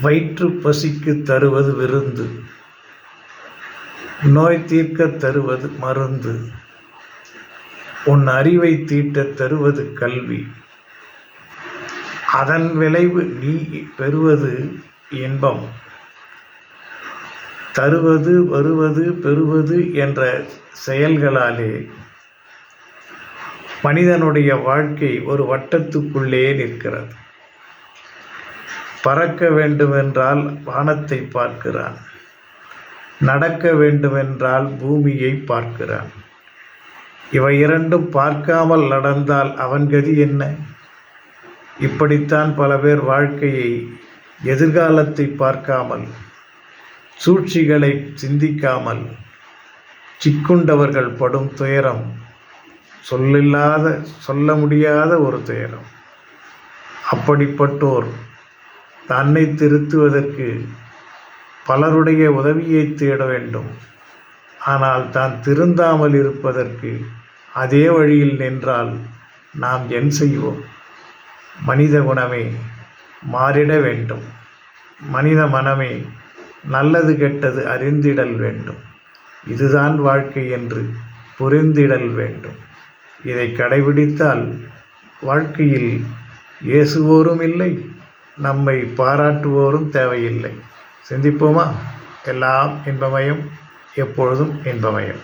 வயிற்று பசிக்கு தருவது விருந்து. நோய் தீர்க்க தருவது மருந்து. உன் அறிவை தீட்ட தருவது கல்வி. அதன் விளைவு நீ பெறுவது இன்பம். தருவது வருவது பெறுவது என்ற செயல்களாலே மனிதனுடைய வாழ்க்கை ஒரு வட்டத்துக்குள்ளே நிற்கிறது. பறக்க வேண்டுமென்றால் வானத்தை பார்க்கிறான். நடக்க வேண்டுமென்றால் பூமியை பார்க்கிறான். இவை இரண்டும் பார்க்காமல் நடந்தால் அவன் கதி என்ன? இப்படித்தான் பல பேர் வாழ்க்கையை எதிர்காலத்தை பார்க்காமல் சூழ்ச்சிகளை சிந்திக்காமல் சிக்குண்டவர்கள் படும் துயரம் சொல்லில்லாத சொல்ல முடியாத ஒரு துயரம். அப்படிப்பட்டோர் தன்னை திருத்துவதற்கு பலருடைய உதவியை தேட வேண்டும். ஆனால் தான் திருந்தாமல் இருப்பதற்கு அதே வழியில் நின்றால் நாம் என் செய்வோம்? மனித குணமே மாறிட வேண்டும். மனித மனமே நல்லது கெட்டது அறிந்திடல் வேண்டும். இதுதான் வாழ்க்கை என்று புரிந்திடல் வேண்டும். இதை கடைபிடித்தால் வாழ்க்கையில் ஏசுவோரும் இல்லை நம்மை பாராட்டுவோரும் தேவையில்லை. சிந்திப்போமா? எல்லாம் இன்பமயம் எப்பொழுதும் இன்பமயம்.